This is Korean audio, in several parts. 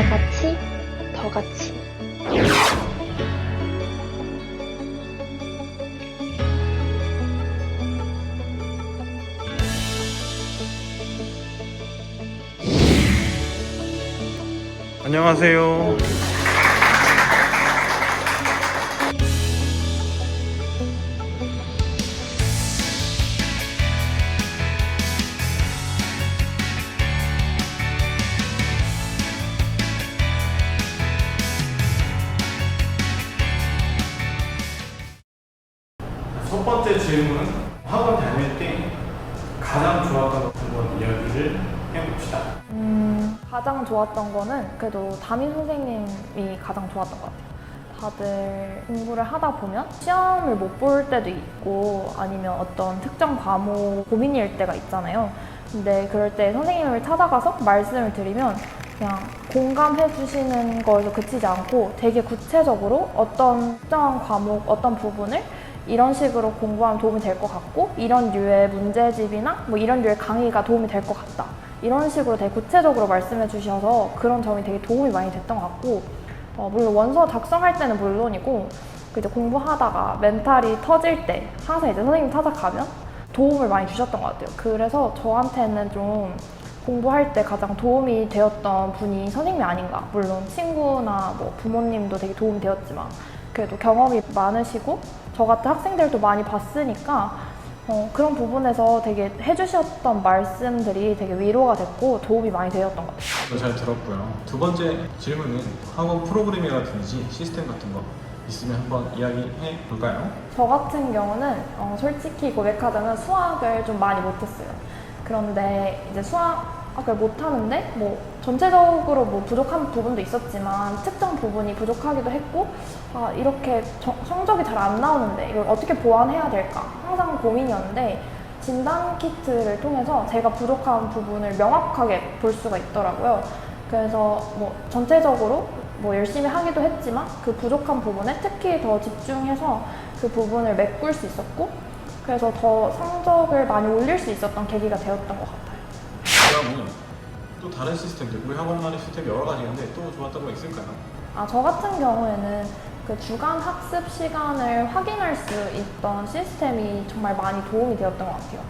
다 같이, 더 같이. 안녕하세요. 가장 좋았던 거는 그래도 담임 선생님이 가장 좋았던 것 같아요. 다들 공부를 하다 보면 시험을 못 볼 때도 있고 아니면 어떤 특정 과목 고민일 때가 있잖아요. 근데 그럴 때 선생님을 찾아가서 말씀을 드리면 그냥 공감해 주시는 거에서 그치지 않고 되게 구체적으로 어떤 특정한 과목, 어떤 부분을 이런 식으로 공부하면 도움이 될 것 같고 이런 류의 문제집이나 뭐 이런 류의 강의가 도움이 될 것 같다. 이런 식으로 되게 구체적으로 말씀해 주셔서 그런 점이 되게 도움이 많이 됐던 것 같고 어, 물론 원서 작성할 때는 물론이고 그 이제 공부하다가 멘탈이 터질 때 항상 이제 선생님 찾아가면 도움을 많이 주셨던 것 같아요. 그래서 저한테는 좀 공부할 때 가장 도움이 되었던 분이 선생님이 아닌가. 물론 친구나 뭐 부모님도 되게 도움이 되었지만 그래도 경험이 많으시고 저 같은 학생들도 많이 봤으니까 어, 그런 부분에서 되게 해주셨던 말씀들이 되게 위로가 됐고 도움이 많이 되었던 것 같아요. 잘 들었고요. 두 번째 질문은 학원 프로그램이라든지 시스템 같은 거 있으면 한번 이야기해 볼까요? 저 같은 경우는 어, 솔직히 고백하자면 수학을 좀 많이 못했어요. 그런데 이제 수학을 못하는데 뭐 전체적으로 뭐 부족한 부분도 있었지만 특정 부분이 부족하기도 했고 아 이렇게 저- 성적이 잘 안 나오는데 이걸 어떻게 보완해야 될까 항상 고민이었는데 진단 키트를 통해서 제가 부족한 부분을 명확하게 볼 수가 있더라고요. 그래서 뭐 전체적으로 뭐 열심히 하기도 했지만 그 부족한 부분에 특히 더 집중해서 그 부분을 메꿀 수 있었고 그래서 더 성적을 많이 올릴 수 있었던 계기가 되었던 것 같아요. 또 다른 시스템들 우리 학원만의 시스템 여러 가지 있는데 또 좋았던 거 있을까요? 아, 저 같은 경우에는 그 주간 학습 시간을 확인할 수 있던 시스템이 정말 많이 도움이 되었던 것 같아요.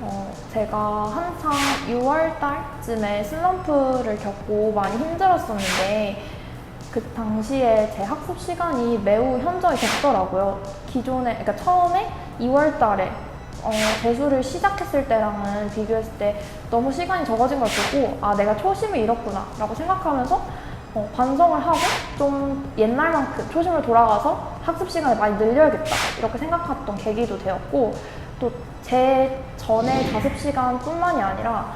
어, 제가 한창 6월 달쯤에 슬럼프를 겪고 많이 힘들었었는데 그 당시에 제 학습 시간이 매우 현저히 적더라고요. 기존에, 그러니까 처음에 2월 달에 어, 재수를 시작했을 때랑은 비교했을 때 너무 시간이 적어진 걸 보고 아, 내가 초심이 이렇구나 라고 생각하면서 어, 반성을 하고 좀 옛날만큼 초심을 돌아가서 학습 시간을 많이 늘려야겠다 이렇게 생각했던 계기도 되었고 또 제 전에 자습 시간뿐만이 아니라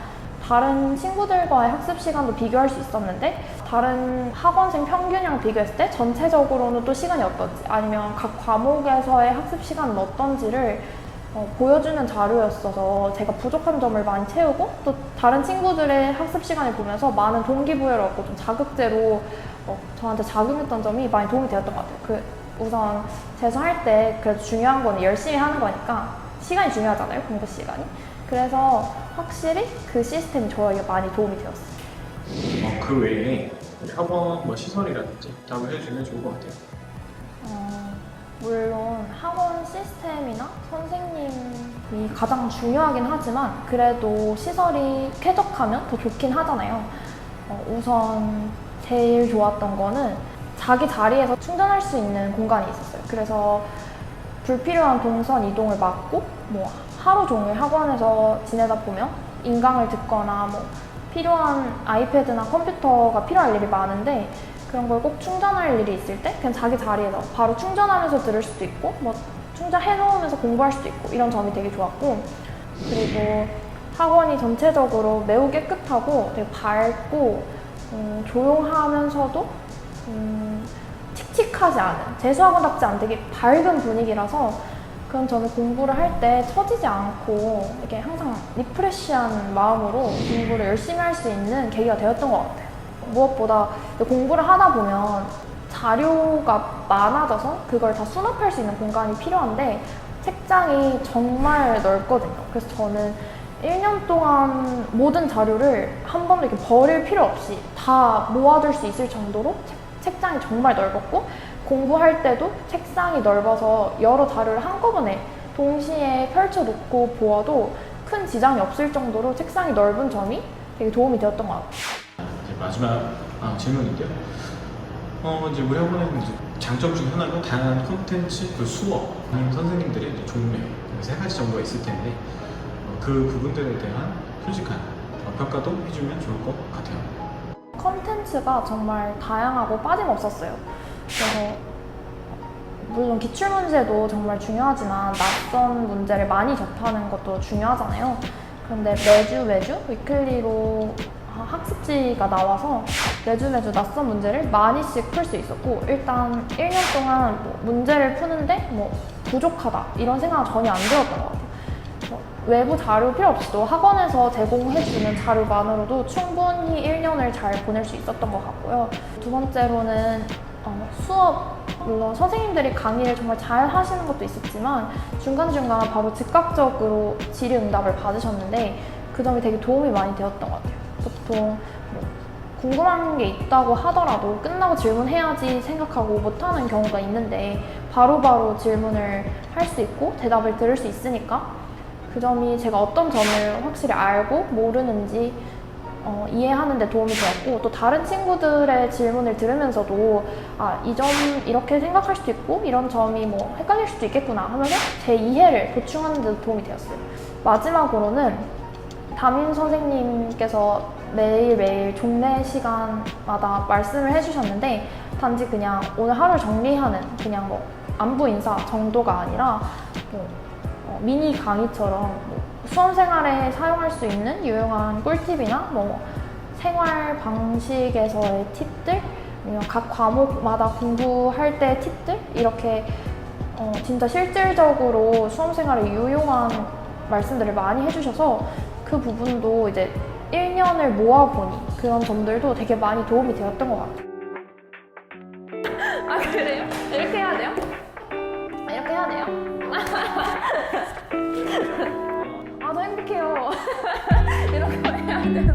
다른 친구들과의 학습 시간도 비교할 수 있었는데 다른 학원생 평균이랑 비교했을 때 전체적으로는 또 시간이 어떤지 아니면 각 과목에서의 학습 시간은 어떤지를 어, 보여주는 자료였어서 제가 부족한 점을 많이 채우고 또 다른 친구들의 학습 시간을 보면서 많은 동기부여를 얻고 좀 자극제로 어, 저한테 작용했던 점이 많이 도움이 되었던 것 같아요. 그 우선 재수할 때 그래도 중요한 거는 열심히 하는 거니까 시간이 중요하잖아요, 공부 시간이. 그래서 확실히 그 시스템이 저에게 많이 도움이 되었어요. 어, 그 외에 학원 뭐 시설이라든지 답을 해주면 좋을 것 같아요. 어, 물론 학원 시스템이나 선생님이 가장 중요하긴 하지만 그래도 시설이 쾌적하면 더 좋긴 하잖아요. 어, 우선 제일 좋았던 거는 자기 자리에서 충전할 수 있는 공간이 있었어요. 그래서 불필요한 동선 이동을 막고 뭐 하루 종일 학원에서 지내다 보면 인강을 듣거나 뭐 필요한 아이패드나 컴퓨터가 필요할 일이 많은데 그런 걸 꼭 충전할 일이 있을 때 그냥 자기 자리에서 바로 충전하면서 들을 수도 있고 뭐 충전해 놓으면서 공부할 수도 있고 이런 점이 되게 좋았고 그리고 학원이 전체적으로 매우 깨끗하고 되게 밝고 음, 조용하면서도 음, 칙칙하지 않은 재수학원답지 않은 되게 밝은 분위기라서 그런 점에 공부를 할 때 처지지 않고 이렇게 항상 리프레시한 마음으로 공부를 열심히 할 수 있는 계기가 되었던 것 같아요. 무엇보다 공부를 하다 보면 자료가 많아져서 그걸 다 수납할 수 있는 공간이 필요한데 책장이 정말 넓거든요. 그래서 저는 1년 동안 모든 자료를 한 번도 이렇게 버릴 필요 없이 다 모아둘 수 있을 정도로 책, 책장이 정말 넓었고 공부할 때도 책상이 넓어서 여러 자료를 한꺼번에 동시에 펼쳐놓고 보아도 큰 지장이 없을 정도로 책상이 넓은 점이 되게 도움이 되었던 것 같아요. 마지막 아, 질문인데요. 어, 이제 우리 학원에는 이제 장점 중에 하나가 다양한 콘텐츠, 그 수업, 선생님들의 이제 종류 이세 가지 정도가 있을 텐데 어, 그 부분들에 대한 솔직한 어, 평가도 해주면 좋을 것 같아요. 컨텐츠가 정말 다양하고 빠짐없었어요. 그래서 물론 기출 문제도 정말 중요하지만 낯선 문제를 많이 접하는 것도 중요하잖아요. 그런데 매주 매주 위클리로 학습지가 나와서 매주 매주 낯선 문제를 많이씩 풀 수 있었고 일단 1년 동안 뭐 문제를 푸는데 뭐 부족하다 이런 생각은 전혀 안 들었던 것 같아요. 뭐 외부 자료 필요 없이도 학원에서 제공해주는 자료만으로도 충분히 1년을 잘 보낼 수 있었던 것 같고요. 두 번째로는 어, 수업, 물론 선생님들이 강의를 정말 잘 하시는 것도 있었지만 중간중간 바로 즉각적으로 질의응답을 받으셨는데 그 점이 되게 도움이 많이 되었던 것 같아요. 보통 뭐 궁금한 게 있다고 하더라도 끝나고 질문해야지 생각하고 못하는 경우가 있는데 바로 바로 질문을 할 수 있고 대답을 들을 수 있으니까 그 점이 제가 어떤 점을 확실히 알고 모르는지 어, 이해하는 데 도움이 되었고 또 다른 친구들의 질문을 들으면서도 아, 이 점 이렇게 생각할 수도 있고 이런 점이 뭐 헷갈릴 수도 있겠구나 하면서 제 이해를 보충하는 데도 도움이 되었어요. 마지막으로는 담임 선생님께서 매일매일 종례 시간마다 말씀을 해주셨는데 단지 그냥 오늘 하루 정리하는 그냥 뭐 안부 인사 정도가 아니라 뭐 어, 미니 강의처럼 뭐 수험 생활에 사용할 수 있는 유용한 꿀팁이나 뭐 생활 방식에서의 팁들, 아니면 각 과목마다 공부할 때 팁들 이렇게 어, 진짜 실질적으로 수험 생활에 유용한 말씀들을 많이 해주셔서 그 부분도 이제 1년을 모아보니 그런 점들도 되게 많이 도움이 되었던 것 같아요. 아 그래요? 이렇게 해야 돼요? 이렇게 해야 돼요? 아, 저 행복해요. 거 해야 돼요.